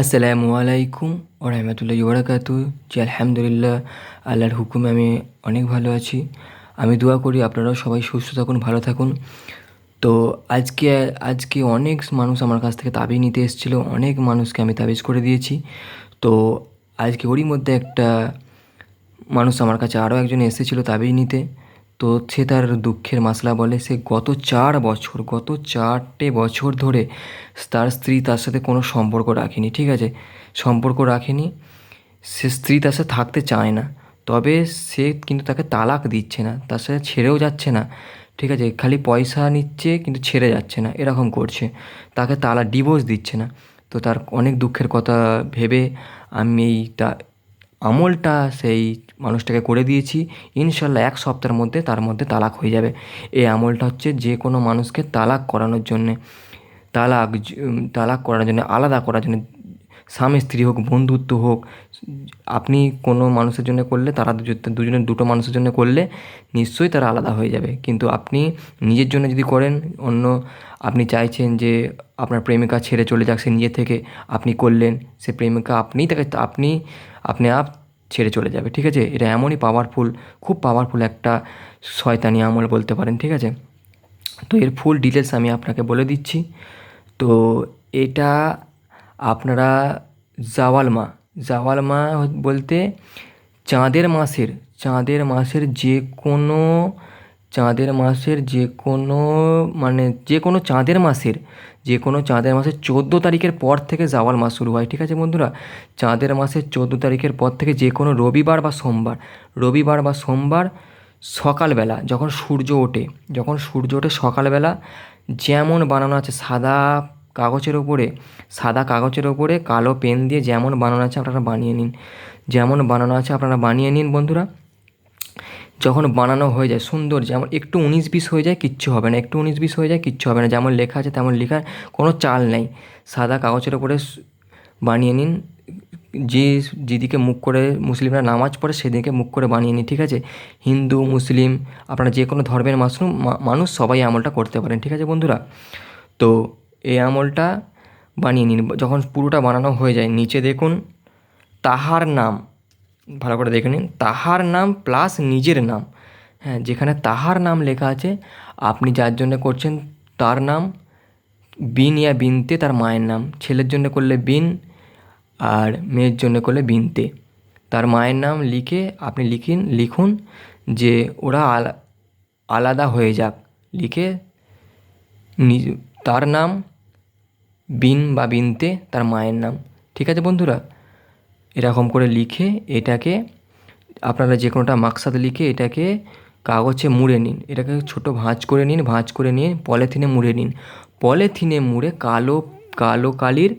আসসালামু আলাইকুম ও রহমতুল্লাহ বরাকাতু জি আলহামদুলিল্লাহ আল্লাহর হুকুমে আমি অনেক ভালো আছি। আমি দোয়া করি আপনারাও সবাই সুস্থ থাকুন, ভালো থাকুন। তো আজকে আজকে অনেক মানুষ আমার কাছ থেকে তাবিজ নিতে এসেছিল। অনেক মানুষকে আমি তাবিজ করে দিয়েছি। তো আজকে ওরই মধ্যে একটা মানুষ আমার কাছে আরও একজন এসেছিল তাবিজ নিতে। তো সে তার দুঃখের মাসলা বলে, সে গত চার বছর, গত চারটে বছর ধরে তার স্ত্রী তার সাথে কোনো সম্পর্ক রাখেনি, ঠিক আছে? সম্পর্ক রাখেনি, সে স্ত্রী তার সাথে থাকতে চায় না। তবে সে কিন্তু তাকে তালাক দিচ্ছে না, তার সাথে ছেড়েও যাচ্ছে না, ঠিক আছে? খালি পয়সা নিচ্ছে কিন্তু ছেড়ে যাচ্ছে না, এরকম করছে। তাকে তালা, ডিভোর্স দিচ্ছে না। তো তার অনেক দুঃখের কথা ভেবে আমি এইটা আমলটা সেই মানুষটাকে করে দিয়েছি। ইনশাল্লাহ এক সপ্তাহের মধ্যে তার মধ্যে তালাক হয়ে যাবে। এই আমলটা হচ্ছে যে কোনো মানুষকে তালাক করানোর জন্যে, তালাক তালাক করার জন্য, আলাদা করার জন্য স্বামী, স্ত্রী হোক, বন্ধুত্ব হোক, আপনি কোনো মানুষের জন্য করলে তারা দুজনের, দুটো মানুষের জন্য করলে নিশ্চয়ই তারা আলাদা হয়ে যাবে। কিন্তু আপনি নিজের জন্য যদি করেন, অন্য আপনি চাইছেন যে আপনার প্রেমিকা ছেড়ে চলে যাক সে নিজে থেকে, আপনি করলেন, সে প্রেমিকা আপনিই তাকে, আপনি আপনি আপ ছেড়ে চলে যাবে, ঠিক আছে? এটা এমনই পাওয়ারফুল খুব পাওয়ারফুল একটা শয়তানি আমল বলতে পারেন, ঠিক আছে? তো এর ফুল ডিটেলস আমি আপনাকে বলে দিচ্ছি। তো এটা আপনারা জাওয়াল মা জাওয়াল মা বলতে চাঁদের মাসের চাঁদের মাসের যে কোনো, চাঁদের মাসের যে কোনো মানে যে কোনো চাঁদের মাসের, যে কোনো চাঁদের মাসের চোদ্দ তারিখের পর থেকে জাওয়াল মাস শুরু হয়, ঠিক আছে বন্ধুরা? চাঁদের মাসের চোদ্দ তারিখের পর থেকে যে কোনো রবিবার বা সোমবার, রবিবার বা সোমবার সকালবেলা যখন সূর্য ওঠে, যখন সূর্য ওঠে সকালবেলা, যেমন বানানো আছে সাদা কাগজের ওপরে, সাদা কাগজের ওপরে কালো পেন দিয়ে যেমন বানানো আছে আপনারা বানিয়ে নিন। যেমন বানানো আছে আপনারা বানিয়ে নিন বন্ধুরা। যখন বানানো হয়ে যায়, সুন্দর যেমন একটু উনিশ বিশ হয়ে যায়, কিচ্ছু হবে না। একটু উনিশ বিশ হয়ে যায়, কিচ্ছু হবে না। যেমন লেখা আছে তেমন লেখার কোনো চাল নেই। সাদা কাগজের ওপরে বানিয়ে নিন। যে যেদিকে মুখ করে মুসলিমরা নামাজ পড়ে, সেদিকে মুখ করে বানিয়ে নিন, ঠিক আছে? হিন্দু, মুসলিম, আপনারা যে কোনো ধর্মের মাশরুম মানুষ সবাই আমলটা করতে পারেন, ঠিক আছে বন্ধুরা? তো এই আমলটা বানিয়ে নিন। যখন পুরোটা বানানো হয়ে যায়, নিচে দেখুন তাহার নাম, ভালো করে দেখে নিন, তাহার নাম প্লাস নিজের নাম। হ্যাঁ যেখানে তাহার নাম লেখা আছে, আপনি যার জন্য করছেন তার নাম, বিন ইয়া বিনতে তার মায়ের নাম। ছেলের জন্য করলে বিন আর মেয়ের জন্য করলে বিনতে। তার মায়ের নাম লিখে আপনি লিখিন, লিখুন যে ওরা আলাদা হয়ে যাক। লিখে তার নাম বিন বা বিনতে তার মায়ের নাম। ঠিক আছে বন্ধুরা? এরকম করে লিখে এটাকে আপনারা যে কোনোটা মাকসাদ লিখে এটাকে কাগজে মুড়ে নিন। এটাকে ছোটো ভাঁজ করে নিন, ভাঁজ করে নিয়ে পলিথিনে মুড়ে নিন। পলিথিনে মুড়ে কালো কালো কালির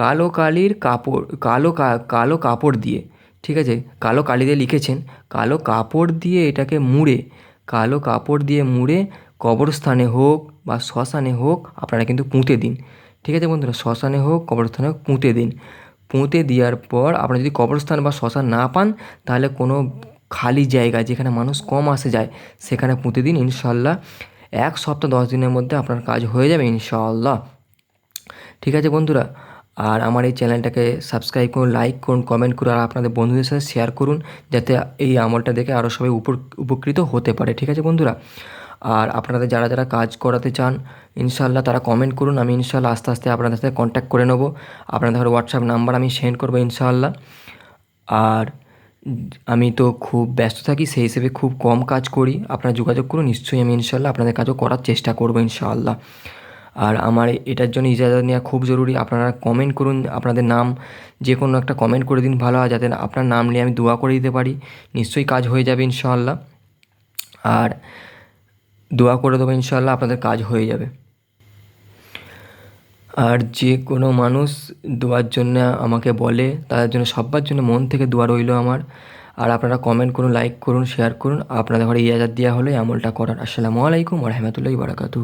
কালো কালির কাপড়, কালো কালো কাপড় দিয়ে, ঠিক আছে? কালো কালি দিয়ে লিখেছেন। কালো কাপড় দিয়ে এটাকে মুড়ে, কালো কাপড় দিয়ে মুড়ে কবরস্থানে হোক বা শ্মশানে হোক আপনারা কিন্তু পুঁতে দিন। ঠিক আছে বন্ধুরা, শ্মশানে হোক, কবরস্থানে হোক, পুঁতে দিন। পুঁতে দেওয়ার পর আপনারা যদি কবরস্থান বা শ্মশান না পান, তাহলে কোনো খালি জায়গা যেখানে মানুষ কম আসে যায়, সেখানে পুঁতে দিন ইনশাল্লাহ এক সপ্তাহ, দশ দিনের মধ্যে আপনার কাজ হয়ে যাবে ইনশাল্লাহ ঠিক আছে বন্ধুরা, আর আমার এই চ্যানেলটাকে সাবস্ক্রাইব করুন, লাইক করুন, কমেন্ট করুন, আর আপনাদের বন্ধুদের সাথে শেয়ার করুন, যাতে এই আমলটা দেখে আরও সবাই উপকৃত হতে পারে। ঠিক আছে বন্ধুরা আর আপনাদের যারা যারা কাজ করাতে চান ইনশাল্লাহ তারা কমেন্ট করুন, আমি ইনশাল্লাহ আস্তে আস্তে আপনাদের সাথে কন্ট্যাক্ট করে নেব। আপনাদের হোয়াটসঅ্যাপ নাম্বার আমি সেন্ড করব ইনশাআল্লাহ। আর আমি তো খুব ব্যস্ত থাকি, সেই হিসেবে খুব কম কাজ করি। আপনারা যোগাযোগ করুন, নিশ্চয়ই আমি ইনশাল্লাহ আপনাদের কাজও করার চেষ্টা করব ইনশাআল্লাহ। আর আমার এটার জন্য ইজাজত নেওয়া খুব জরুরি, আপনারা কমেন্ট করুন, আপনাদের নাম যে কোনো একটা কমেন্ট করে দিন ভালো হয়, যাতে আপনার নাম নিয়ে আমি দোয়া করে দিতে পারি। নিশ্চয়ই কাজ হয়ে যাবে ইনশাআল্লাহ। আর দোয়া করে দেবো ইনশাল্লাহ আপনাদের কাজ হয়ে যাবে। আর যে কোনো মানুষ দোয়ার জন্য আমাকে বলে, তাদের জন্য সবার জন্য মন থেকে দোয়া রইল আমার। আর আপনারা কমেন্ট করুন লাইক করুন শেয়ার করুন। আপনাদের ঘরে ইয়াজার দেওয়া হলে আমলটা করার। আসসালামু আলাইকুম রহমতুল্লাহ বারাকাতু